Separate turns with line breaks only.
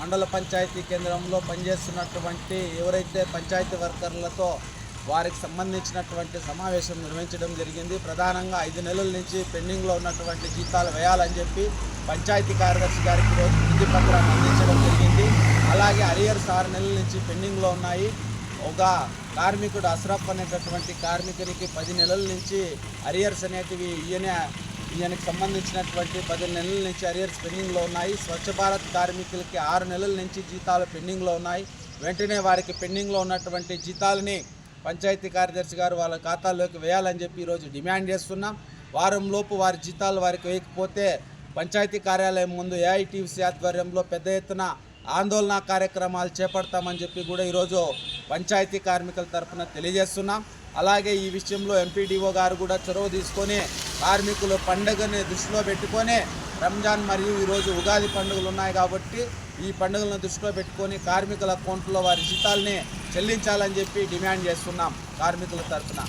మండల పంచాయతీ కేంద్రంలో పనిచేస్తున్నటువంటి ఎవరైతే పంచాయతీ వర్కర్లతో వారికి సంబంధించినటువంటి సమావేశం నిర్వహించడం జరిగింది. ప్రధానంగా ఐదు నెలల నుంచి పెండింగ్లో ఉన్నటువంటి జీతాలు వేయాలని చెప్పి పంచాయతీ కార్యదర్శి గారికి ఈరోజు విధి పత్రాన్ని అందించడం జరిగింది. అలాగే అరియర్స్ ఆరు నెలల నుంచి పెండింగ్లో ఉన్నాయి. ఒక కార్మికుడు అస్రఫ్ అనేటటువంటి కార్మికునికి పది నెలల నుంచి అరియర్స్ అనేటివి ఈయన దీనికి సంబంధించినటువంటి పది నెలల నుంచి అరియర్స్ పెండింగ్లో ఉన్నాయి. స్వచ్ఛ భారత్ కార్మికులకి ఆరు నెలల నుంచి జీతాలు పెండింగ్లో ఉన్నాయి. వెంటనే వారికి పెండింగ్లో ఉన్నటువంటి జీతాలని పంచాయతీ కార్యదర్శి గారు వాళ్ళ ఖాతాల్లోకి వేయాలని చెప్పి ఈరోజు డిమాండ్ చేస్తున్నాం. వారంలోపు వారి జీతాలు వారికి వేయకపోతే పంచాయతీ కార్యాలయం ముందు ఏఐటీసీ ఆధ్వర్యంలో పెద్ద ఎత్తున ఆందోళన కార్యక్రమాలు చేపడతామని చెప్పి కూడా ఈరోజు పంచాయతీ కార్మికుల తరఫున తెలియజేస్తున్నాం. అలాగే ఈ విషయంలో ఎంపీడీఓ గారు కూడా చొరవ తీసుకొని కార్మికులు పండుగని దృష్టిలో పెట్టుకొని రంజాన్ మరియు ఈరోజు ఉగాది పండుగలు ఉన్నాయి కాబట్టి ఈ పండుగలను దృష్టిలో పెట్టుకొని కార్మికుల అకౌంట్లో వారి జీతాల్ని చెల్లించాలని చెప్పి డిమాండ్ చేస్తున్నాం కార్మికుల తరఫున.